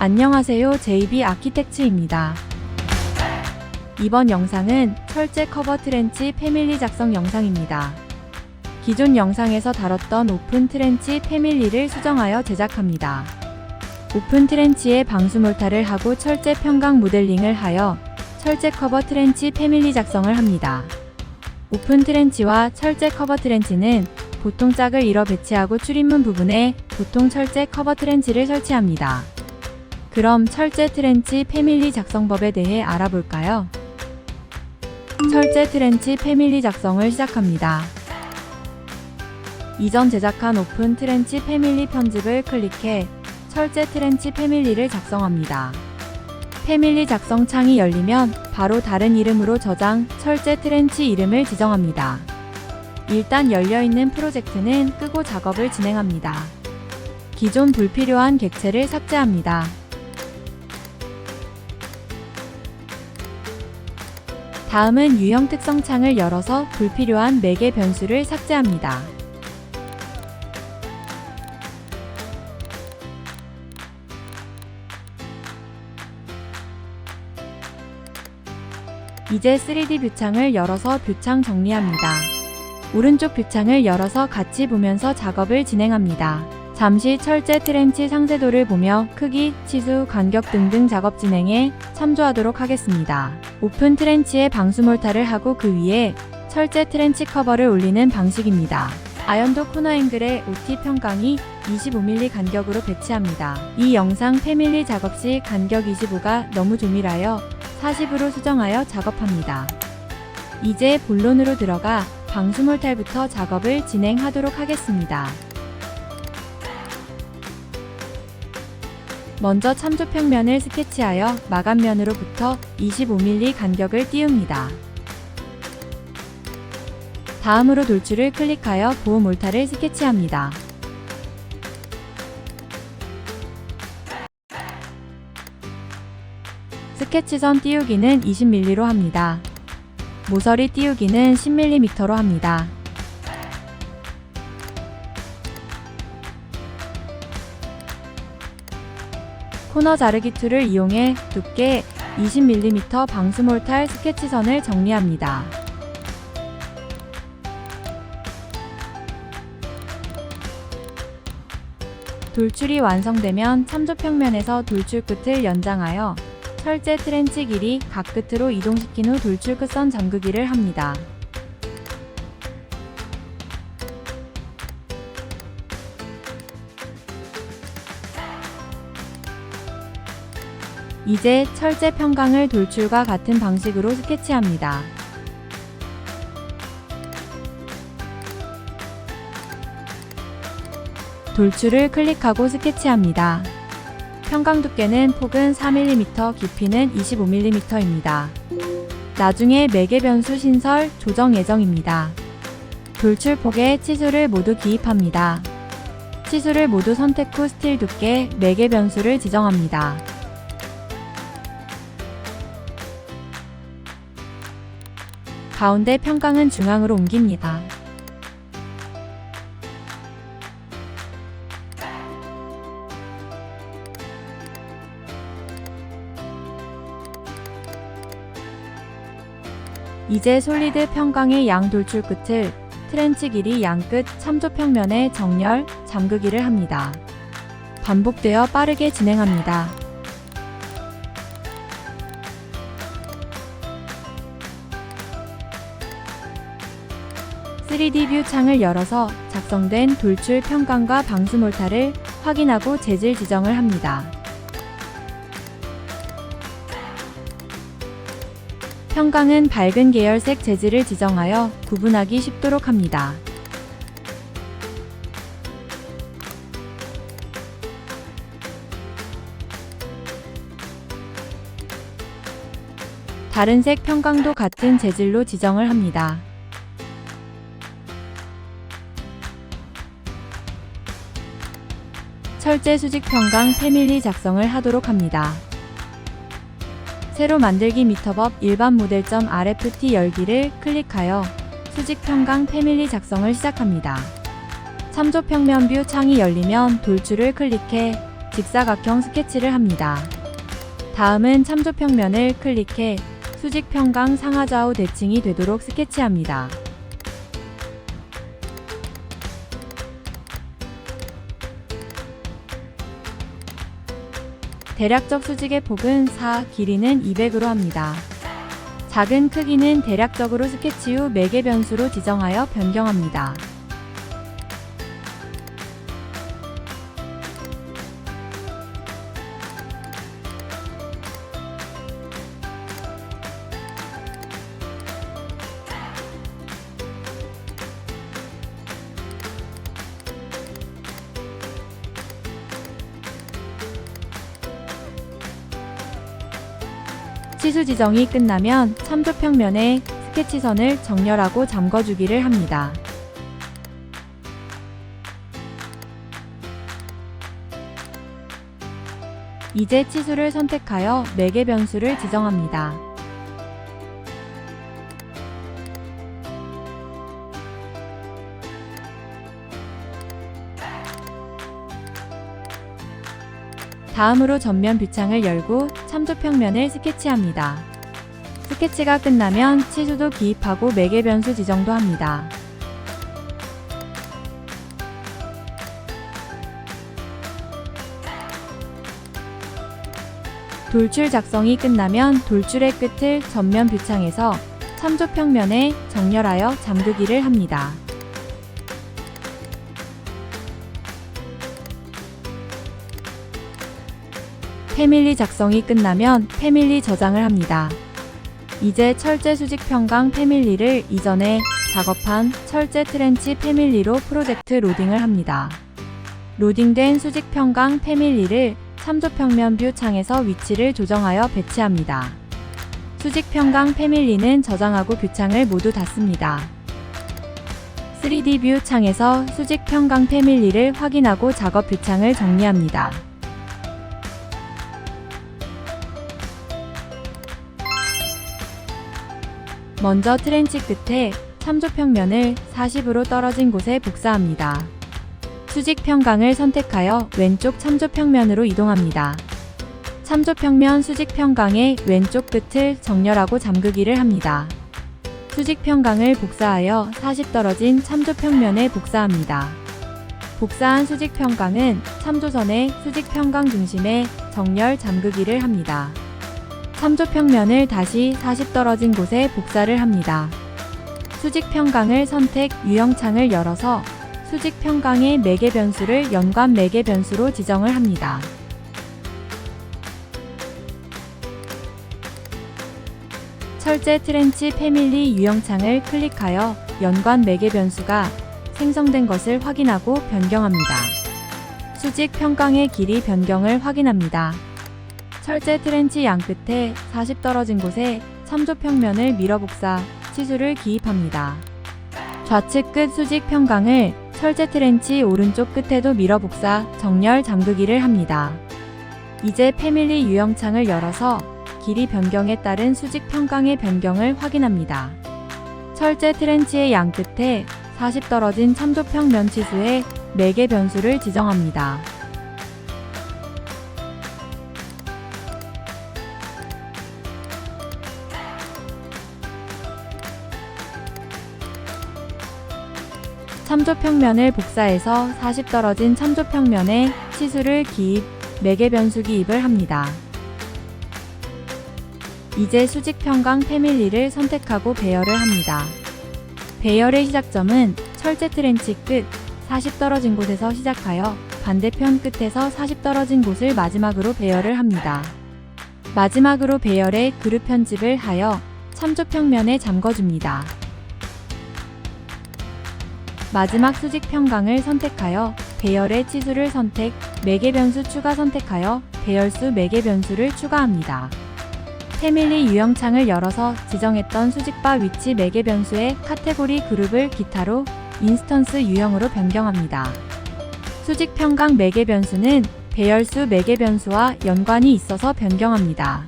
안녕하세요. JB 아키텍츠입니다. 이번 영상은 철제 커버 트렌치 패밀리 작성 영상입니다. 기존 영상에서 다뤘던 오픈 트렌치 패밀리를 수정하여 제작합니다. 오픈 트렌치에 방수 몰타를 하고 철제 평강 모델링을 하여 철제 커버 트렌치 패밀리 작성을 합니다. 오픈 트렌치와 철제 커버 트렌치는 보통 짝을 잃어 배치하고 출입문 부분에 보통 철제 커버 트렌치를 설치합니다. 그럼 철제 트렌치 패밀리 작성법에 대해 알아볼까요? 철제 트렌치 패밀리 작성을 시작합니다. 이전 제작한 오픈 트렌치 패밀리 편집을 클릭해 철제 트렌치 패밀리를 작성합니다. 패밀리 작성 창이 열리면 바로 다른 이름으로 저장 철제 트렌치 이름을 지정합니다. 일단 열려있는 프로젝트는 끄고 작업을 진행합니다. 기존 불필요한 객체를 삭제합니다. 다음은 유형 특성 창을 열어서 불필요한 매개 변수를 삭제합니다. 이제 3D 뷰창을 열어서 뷰창 정리합니다. 오른쪽 뷰창을 열어서 같이 보면서 작업을 진행합니다. 잠시 철제 트렌치 상세도를 보며 크기, 치수, 간격 등등 작업 진행에 참조하도록 하겠습니다. 오픈 트렌치에 방수 몰타를 하고 그 위에 철제 트렌치 커버를 올리는 방식입니다. 아연도 코너 앵글에 OT 평강이 25mm 간격으로 배치합니다. 이 영상 패밀리 작업 시 간격 25가 너무 조밀하여 40으로 수정하여 작업합니다. 이제 본론으로 들어가 방수 몰탈부터 작업을 진행하도록 하겠습니다. 먼저 참조평면을 스케치하여 마감면으로부터 25mm 간격을 띄웁니다. 다음으로 돌출을 클릭하여 보호 몰타를 스케치합니다. 스케치선 띄우기는 20mm로 합니다. 모서리 띄우기는 10mm로 합니다. 코너 자르기 툴을 이용해 두께 20mm 방수 몰탈 스케치선을 정리합니다. 돌출이 완성되면 참조평면에서 돌출 끝을 연장하여 철제 트렌치 길이 각 끝으로 이동시킨 후 돌출 끝선 잠그기를 합니다. 이제 철제 평강을 돌출과 같은 방식으로 스케치합니다. 돌출을 클릭하고 스케치합니다. 평강 두께는 폭은 4mm, 깊이는 25mm입니다. 나중에 매개 변수 신설 조정 예정입니다. 돌출 폭에 치수를 모두 기입합니다. 치수를 모두 선택 후 스틸 두께 매개 변수를 지정합니다. 가운데 평강은 중앙으로 옮깁니다. 이제 솔리드 평강의 양 돌출 끝을 트렌치 길이 양 끝 참조평면에 정렬, 잠그기를 합니다. 반복되어 빠르게 진행합니다. (3D) 뷰 창을 열어서 작성된 돌출 평강과 방수 몰타를 확인하고 재질 지정을 합니다. 평강은 밝은 계열색 재질을 지정하여 구분하기 쉽도록 합니다. 다른 색 평강도 같은 재질로 지정을 합니다. 철제 수직 평강 패밀리 작성을 하도록 합니다. 새로 만들기 미터법 일반 모델점 RFT 열기를 클릭하여 수직 평강 패밀리 작성을 시작합니다. 참조 평면 뷰 창이 열리면 돌출을 클릭해 직사각형 스케치를 합니다. 다음은 참조 평면을 클릭해 수직 평강 상하좌우 대칭이 되도록 스케치합니다. 대략적 수직의 폭은 4, 길이는 200으로 합니다. 작은 크기는 대략적으로 스케치 후 매개 변수로 지정하여 변경합니다. 치수 지정이 끝나면 참조평면에 스케치선을 정렬하고 잠궈주기를 합니다. 이제 치수를 선택하여 매개 변수를 지정합니다. 다음으로 전면 뷰창을 열고 참조평면을 스케치합니다. 스케치가 끝나면 치수도 기입하고 매개 변수 지정도 합니다. 돌출 작성이 끝나면 돌출의 끝을 전면 뷰창에서 참조평면에 정렬하여 잠그기를 합니다. 패밀리 작성이 끝나면 패밀리 저장을 합니다. 이제 철제 수직 평강 패밀리를 이전에 작업한 철제 트렌치 패밀리로 프로젝트 로딩을 합니다. 로딩된 수직 평강 패밀리를 참조 평면 뷰 창에서 위치를 조정하여 배치합니다. 수직 평강 패밀리는 저장하고 뷰 창을 모두 닫습니다. 3D 뷰 창에서 수직 평강 패밀리를 확인하고 작업 뷰 창을 정리합니다. 먼저 트렌치 끝에 참조평면을 40으로 떨어진 곳에 복사합니다. 수직 평강을 선택하여 왼쪽 참조평면으로 이동합니다. 참조평면 수직 평강의 왼쪽 끝을 정렬하고 잠그기를 합니다. 수직 평강을 복사하여 40 떨어진 참조평면에 복사합니다. 복사한 수직 평강은 참조선의 수직 평강 중심에 정렬 잠그기를 합니다. 참조평면을 다시 40 떨어진 곳에 복사를 합니다. 수직 평강을 선택 유형창을 열어서 수직 평강의 매개 변수를 연관 매개 변수로 지정을 합니다. 철제 트렌치 패밀리 유형창을 클릭하여 연관 매개 변수가 생성된 것을 확인하고 변경합니다. 수직 평강의 길이 변경을 확인합니다. 철제 트렌치 양 끝에 40 떨어진 곳에 참조평면을 밀어 복사, 치수를 기입합니다. 좌측 끝 수직 평강을 철제 트렌치 오른쪽 끝에도 밀어 복사, 정렬 잠그기를 합니다. 이제 패밀리 유형창을 열어서 길이 변경에 따른 수직 평강의 변경을 확인합니다. 철제 트렌치의 양 끝에 40 떨어진 참조평 면 치수에 매개 변수를 지정합니다. 참조평면을 복사해서 40 떨어진 참조평면에 치수를 기입, 매개 변수 기입을 합니다. 이제 수직 평강 패밀리를 선택하고 배열을 합니다. 배열의 시작점은 철제 트렌치 끝 40 떨어진 곳에서 시작하여 반대편 끝에서 40 떨어진 곳을 마지막으로 배열을 합니다. 마지막으로 배열의 그룹 편집을 하여 참조 평면에 잠궈줍니다. 마지막 수직 평강을 선택하여 배열의 치수를 선택, 매개 변수 추가 선택하여 배열수 매개 변수를 추가합니다. 패밀리 유형창을 열어서 지정했던 수직바 위치 매개 변수의 카테고리 그룹을 기타로 인스턴스 유형으로 변경합니다. 수직 평강 매개 변수는 배열수 매개 변수와 연관이 있어서 변경합니다.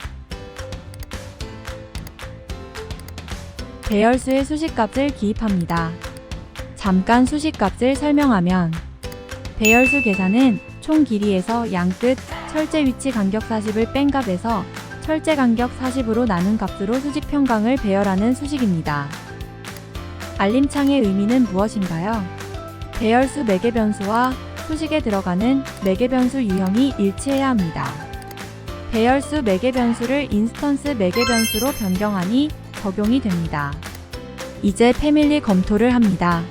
배열수의 수식값을 기입합니다. 잠깐 수식값을 설명하면 배열수 계산은 총 길이에서 양끝 철제 위치 간격 40을 뺀 값에서 철제 간격 40으로 나눈 값으로 수직 평강을 배열하는 수식입니다. 알림창의 의미는 무엇인가요? 배열수 매개 변수와 수식에 들어가는 매개 변수 유형이 일치해야 합니다. 배열수 매개 변수를 인스턴스 매개 변수로 변경하니 적용이 됩니다. 이제 패밀리 검토를 합니다.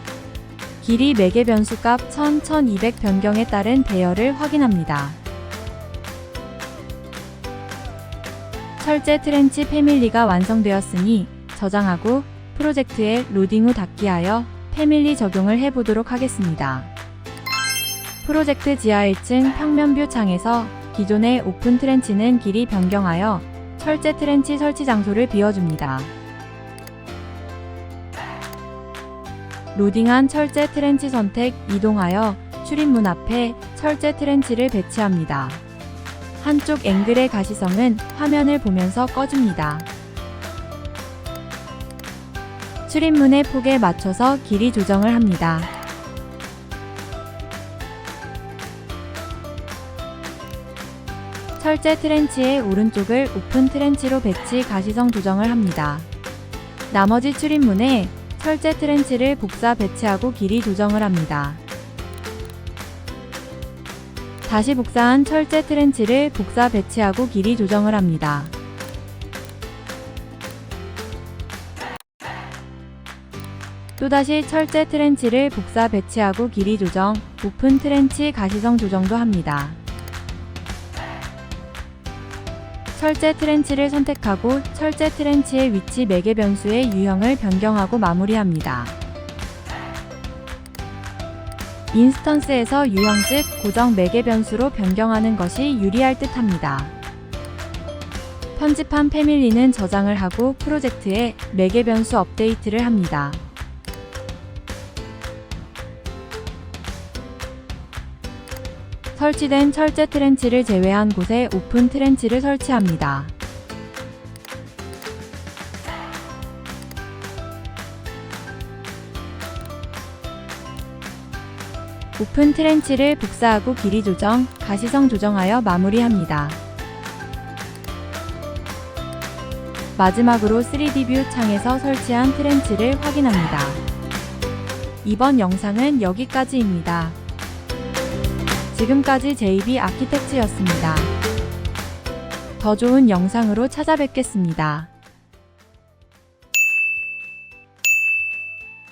길이 매개 변수 값 1000, 1200 변경에 따른 배열을 확인합니다. 철제 트렌치 패밀리가 완성되었으니 저장하고 프로젝트에 로딩 후 닫기 하여 패밀리 적용을 해보도록 하겠습니다. 프로젝트 지하 1층 평면뷰 창에서 기존의 오픈 트렌치는 길이 변경하여 철제 트렌치 설치 장소를 비워줍니다. 로딩한 철제 트렌치 선택 이동하여 출입문 앞에 철제 트렌치를 배치합니다. 한쪽 앵글의 가시성은 화면을 보면서 꺼줍니다. 출입문의 폭에 맞춰서 길이 조정을 합니다. 철제 트렌치의 오른쪽을 오픈 트렌치로 배치 가시성 조정을 합니다. 나머지 출입문에 철제 트렌치를 복사 배치하고 길이 조정을 합니다. 다시 복사한 철제 트렌치를 복사 배치하고 길이 조정을 합니다. 또다시 철제 트렌치를 복사 배치하고 길이 조정, 오픈 트렌치 가시성 조정도 합니다. 철제 트렌치를 선택하고 철제 트렌치의 위치 매개 변수의 유형을 변경하고 마무리합니다. 인스턴스에서 유형 즉 고정 매개 변수로 변경하는 것이 유리할 듯 합니다. 편집한 패밀리는 저장을 하고 프로젝트에 매개 변수 업데이트를 합니다. 설치된 철제 트렌치를 제외한 곳에 오픈 트렌치를 설치합니다. 오픈 트렌치를 복사하고 길이 조정, 가시성 조정하여 마무리합니다. 마지막으로 3D 뷰 창에서 설치한 트렌치를 확인합니다. 이번 영상은 여기까지입니다. 지금까지 JB 아키텍츠였습니다. 더 좋은 영상으로 찾아뵙겠습니다.